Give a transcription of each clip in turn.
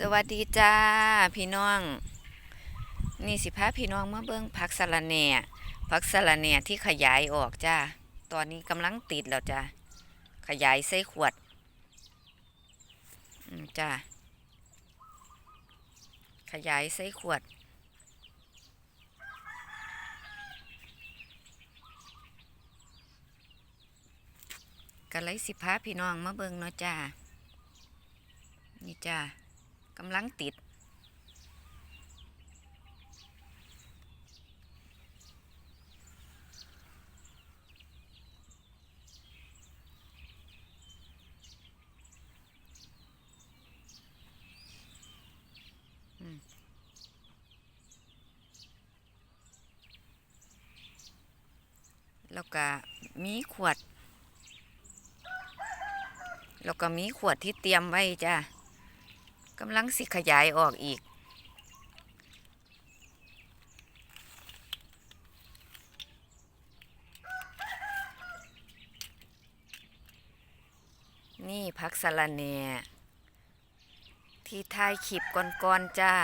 สวัสดีจ้าพี่น้อง นี่สิพาพี่น้องมาเบิ่งผักสะระแหน่ผักสะระแหน่ที่ขยายออกจ้าตอนนี้กำลังติดแล้วจ้าขยายใส่ขวดอืมจ้าขยายใส่ขวดก็เลยสิพาพี่น้องมาเบิ่งเนาะจ้านี่จ้า กำลังติด แล้วก็มีขวด แล้วก็มีขวดที่เตรียมไว้จ้า กำลังสิขยายออกอีก นี่พักสะระแหน่ที่ท้ายคลิปก่อนๆจ้า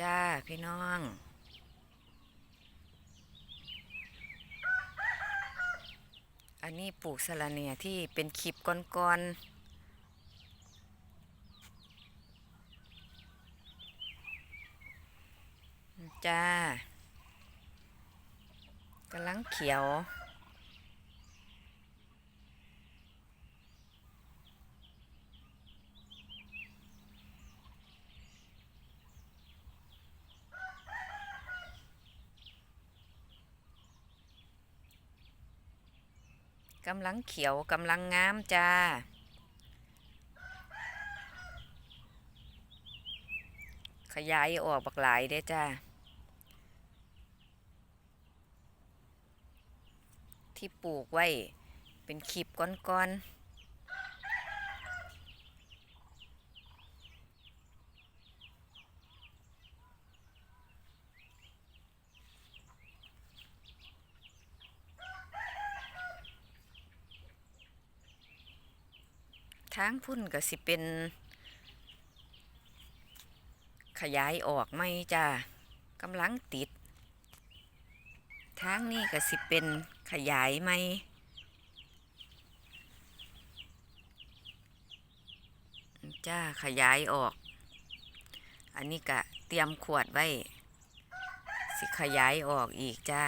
จ้า พี่น้อง อันนี้ปลูกสะระเนียที่เป็นคลิปก้อนๆอืมจ้ากำลังเขียว กำลังเขียวกำลังงามจ้า ขยายออกบักหลายเด้อจ้า ที่ปลูกไว้เป็นคลิปก้อนๆ ทางพุ่นก็สิเป็น ขยายออกไหมจ้ากำลังติด ทางนี้ก็สิเป็นขยายไหมจ้าขยายออก อันนี้ก็เตรียมขวดไว้ สิขยายออกอีกจ้า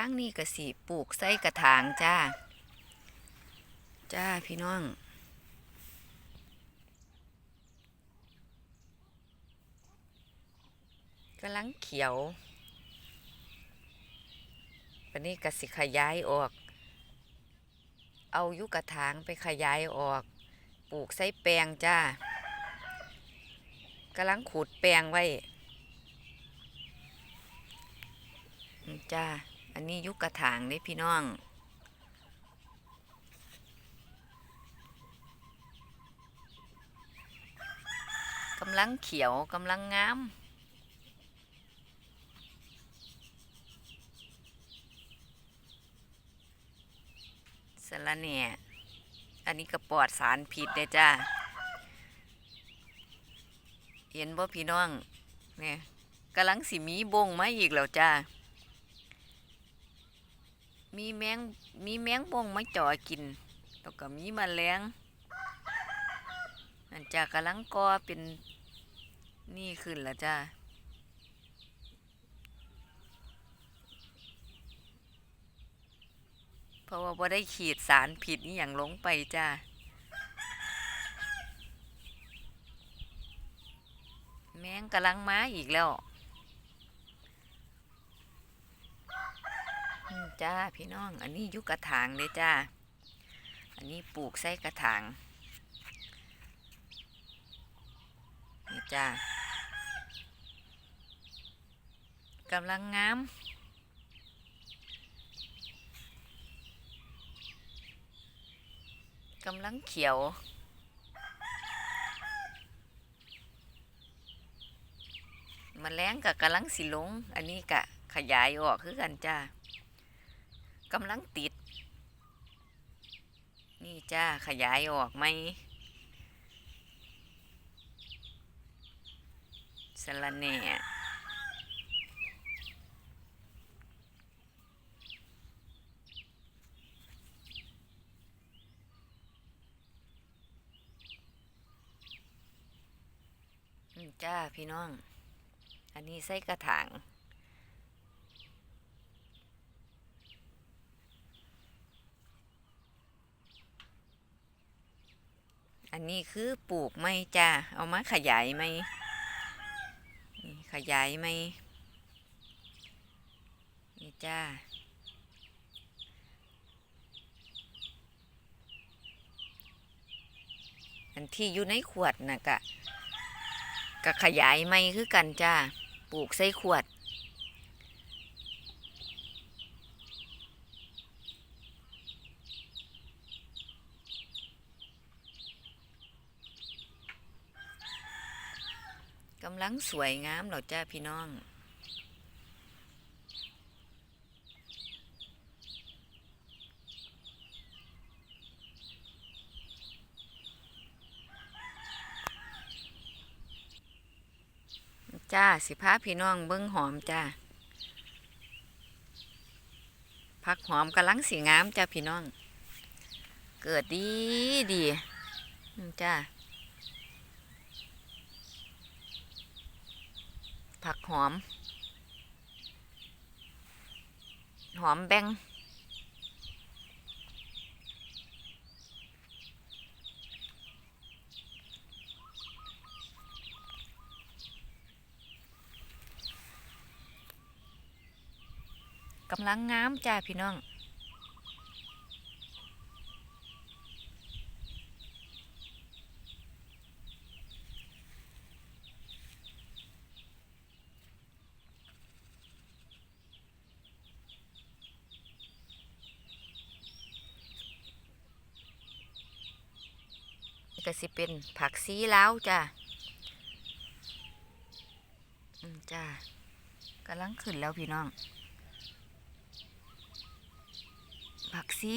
ทางนี้ก็สิปลูกใส่กระถางจ้า จ้าพี่น้องกำลังเขียววันนี้ก็สิขยายออก เอายุกระถางไปขยายออก ปลูกใส่แปลงจ้ากำลังขูดแปลงไว้ จ้า อันนี้ยุกกระถางนี่พี่น้อง กำลังเขียวกำลังงามสะระแหน่ย อันนี้ก็ปลอดสารพิษเด้จ้า เห็นบ่พี่น้อง เนี่ยกำลังสิมีบงมาอีกแล้วจ้า มีแมงมีแมงบงมาจ่อกินแล้วก็มีแมลงนั่นจากำลังกอเป็นนี่ขึ้นล้วจ้าเพราะว่าบ่ได้ขีดสารผิดนี่อย่างลงไปจ้าแมงกำลังม้าอีกแล้ว อืม จ้าพี่น้อง อันนี้ยุกกระถางเลยจ้า อันนี้ปลูกใส่กระถางจ้ากำลังงามกำลังเขียวมแมลงกับกำลังสิลง อันนี้กะขยายออกคือกันจ้า กำลังติด นี่จ้าขยายออกไหมสะระแหน่อืมจ้าพี่น้อง อันนี้ใส่กระถาง อันนี้คือปลูกไหมจ้าเอามาขยายไหมนี่ขยายไหมนี่จ้าอันที่อยู่ในขวดน่ะกะกะขยายไหมคือกันจ้าปลูกใส่ขวด กำลังสวยงามเหรอจ้าพี่น้อง จ้าสิพาพี่น้องเบิ้งหอมจ้าผักหอมกำลังสีงามจ้าพี่น้อง เกิดดีดีจ้า ผักหอม หอมแบงกำลังงามจ้าพี่น้อง ก็สิเป็นผักซีลาวจ้าอืมจ้ากำลังขึ้นแล้วพี่น้อง ผักซี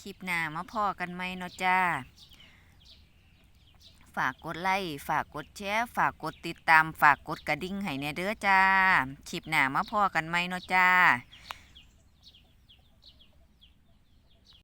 คลิปหน้ามาพอกันไหมเนาะจ้า ฝากกดไลค์ฝากกดแชร์ฝากกดติดตาม ฝากกดกระดิ่งให้แน่เด้อจ้าคลิปหน้ามาพอกันไหมเนาะจ้า